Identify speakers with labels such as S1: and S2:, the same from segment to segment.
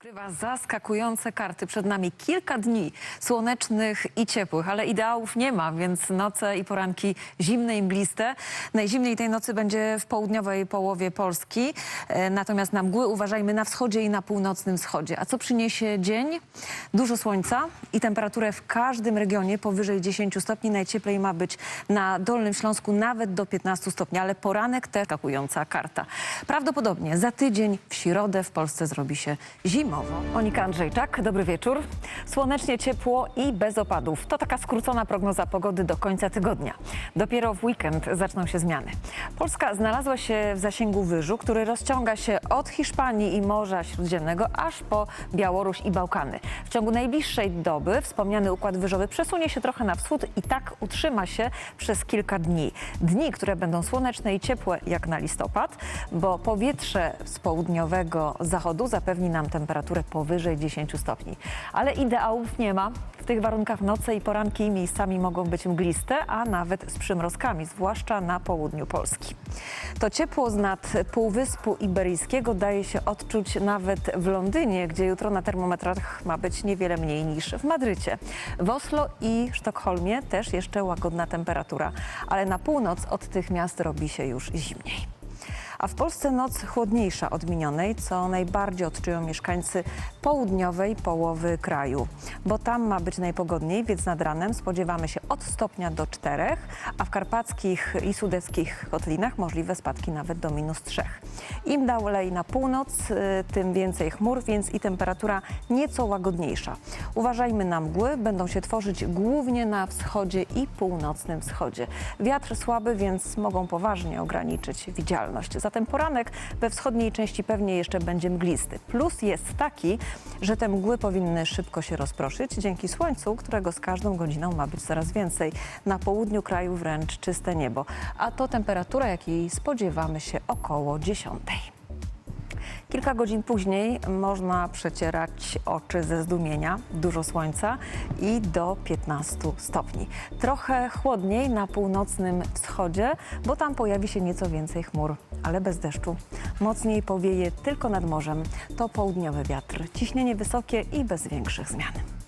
S1: Odkrywa zaskakujące karty. Przed nami kilka dni słonecznych i ciepłych, ale ideałów nie ma, więc noce i poranki zimne i mgliste. Najzimniej tej nocy będzie w południowej połowie Polski, e, natomiast na mgły uważajmy na wschodzie i na północnym wschodzie. A co przyniesie dzień? Dużo słońca i temperaturę w każdym regionie powyżej 10 stopni. Najcieplej ma być na Dolnym Śląsku nawet do 15 stopni, ale poranek też skakująca karta. Prawdopodobnie za tydzień w środę w Polsce zrobi się zimowo. Monika Andrzejczak, dobry wieczór. Słonecznie, ciepło i bez opadów. To taka skrócona prognoza pogody do końca tygodnia. Dopiero w weekend zaczną się zmiany. Polska znalazła się w zasięgu wyżu, który rozciąga się od Hiszpanii i Morza Śródziemnego aż po Białoruś i Bałkany. W ciągu najbliższej doby wspomniany układ wyżowy przesunie się trochę na wschód i tak utrzyma się przez kilka dni. Dni, które będą słoneczne i ciepłe jak na listopad, bo powietrze z południowego zachodu zapewni nam temperaturę powyżej 10 stopni. Ale ideałów nie ma. Tych warunkach noce i poranki miejscami mogą być mgliste, a nawet z przymrozkami, zwłaszcza na południu Polski. To ciepło z nad Półwyspu Iberyjskiego daje się odczuć nawet w Londynie, gdzie jutro na termometrach ma być niewiele mniej niż w Madrycie. W Oslo i Sztokholmie też jeszcze łagodna temperatura, ale na północ od tych miast robi się już zimniej. A w Polsce noc chłodniejsza od minionej, co najbardziej odczują mieszkańcy południowej połowy kraju. Bo tam ma być najpogodniej, więc nad ranem spodziewamy się od stopnia do czterech, a w karpackich i sudeckich kotlinach możliwe spadki nawet do minus trzech. Im dalej na północ, y, tym więcej chmur, więc i temperatura nieco łagodniejsza. Uważajmy na mgły, będą się tworzyć głównie na wschodzie i północnym wschodzie. Wiatr słaby, więc mogą poważnie ograniczyć widzialność. Zatem poranek we wschodniej części pewnie jeszcze będzie mglisty. Plus jest taki, że te mgły powinny szybko się rozproszyć dzięki słońcu, którego z każdą godziną ma być coraz więcej. Na południu kraju wręcz czyste niebo, a to temperatura, jakiej spodziewamy się około 10. Kilka godzin później można przecierać oczy ze zdumienia, dużo słońca i do 15 stopni. Trochę chłodniej na północnym wschodzie, bo tam pojawi się nieco więcej chmur, ale bez deszczu. Mocniej powieje tylko nad morzem. To południowy wiatr, ciśnienie wysokie i bez większych zmian.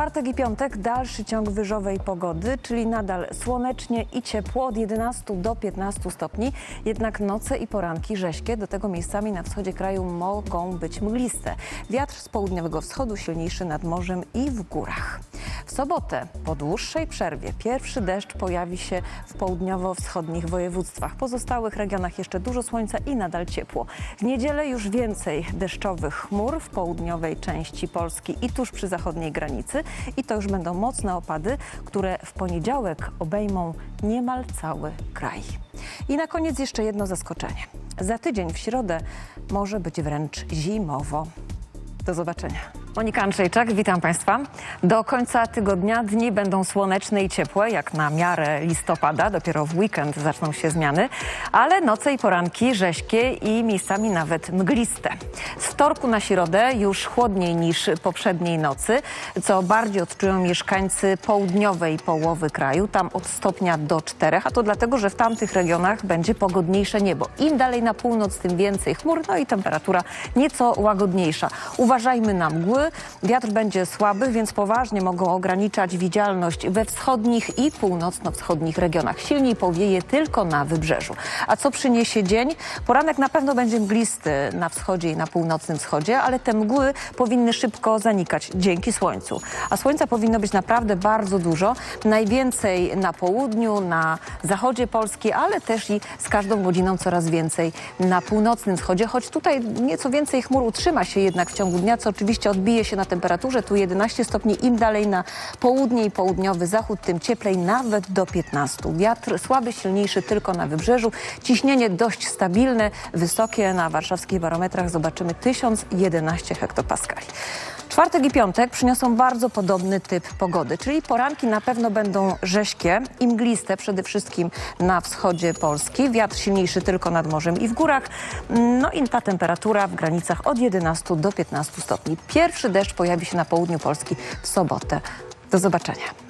S1: Czwartek i piątek dalszy ciąg wyżowej pogody, czyli nadal słonecznie i ciepło od 11 do 15 stopni, jednak noce i poranki rześkie, do tego miejscami na wschodzie kraju mogą być mgliste. Wiatr z południowego wschodu silniejszy nad morzem i w górach. W sobotę po dłuższej przerwie pierwszy deszcz pojawi się w południowo-wschodnich województwach. W pozostałych regionach jeszcze dużo słońca i nadal ciepło. W niedzielę już więcej deszczowych chmur w południowej części Polski i tuż przy zachodniej granicy. I to już będą mocne opady, które w poniedziałek obejmą niemal cały kraj. I na koniec jeszcze jedno zaskoczenie. Za tydzień w środę może być wręcz zimowo. Do zobaczenia. Monika Andrzejczak, witam Państwa. Do końca tygodnia dni będą słoneczne i ciepłe, jak na miarę listopada. Dopiero w weekend zaczną się zmiany, ale noce i poranki rześkie i miejscami nawet mgliste. Z wtorku na środę już chłodniej niż poprzedniej nocy, co bardziej odczują mieszkańcy południowej połowy kraju, tam od stopnia do czterech, a to dlatego, że w tamtych regionach będzie pogodniejsze niebo. Im dalej na północ, tym więcej chmur, no i temperatura nieco łagodniejsza. Uważajmy na mgły. Wiatr będzie słaby, więc poważnie mogą ograniczać widzialność we wschodnich i północno-wschodnich regionach. Silniej powieje tylko na wybrzeżu. A co przyniesie dzień? Poranek na pewno będzie mglisty na wschodzie i na północnym wschodzie, ale te mgły powinny szybko zanikać dzięki słońcu. A słońca powinno być naprawdę bardzo dużo. Najwięcej na południu, na zachodzie Polski, ale też i z każdą godziną coraz więcej na północnym wschodzie, choć tutaj nieco więcej chmur utrzyma się jednak w ciągu dnia, co oczywiście odbije się na temperaturze. Tu 11 stopni, im dalej na południe i południowy zachód, tym cieplej nawet do 15. Wiatr słaby, silniejszy tylko na wybrzeżu. Ciśnienie dość stabilne, wysokie na warszawskich barometrach zobaczymy 1011 hektopaskali. Czwartek i piątek przyniosą bardzo podobny typ pogody, czyli poranki na pewno będą rześkie i mgliste, przede wszystkim na wschodzie Polski. Wiatr silniejszy tylko nad morzem i w górach. No i ta temperatura w granicach od 11 do 15 stopni. Pierwszy deszcz pojawi się na południu Polski w sobotę. Do zobaczenia.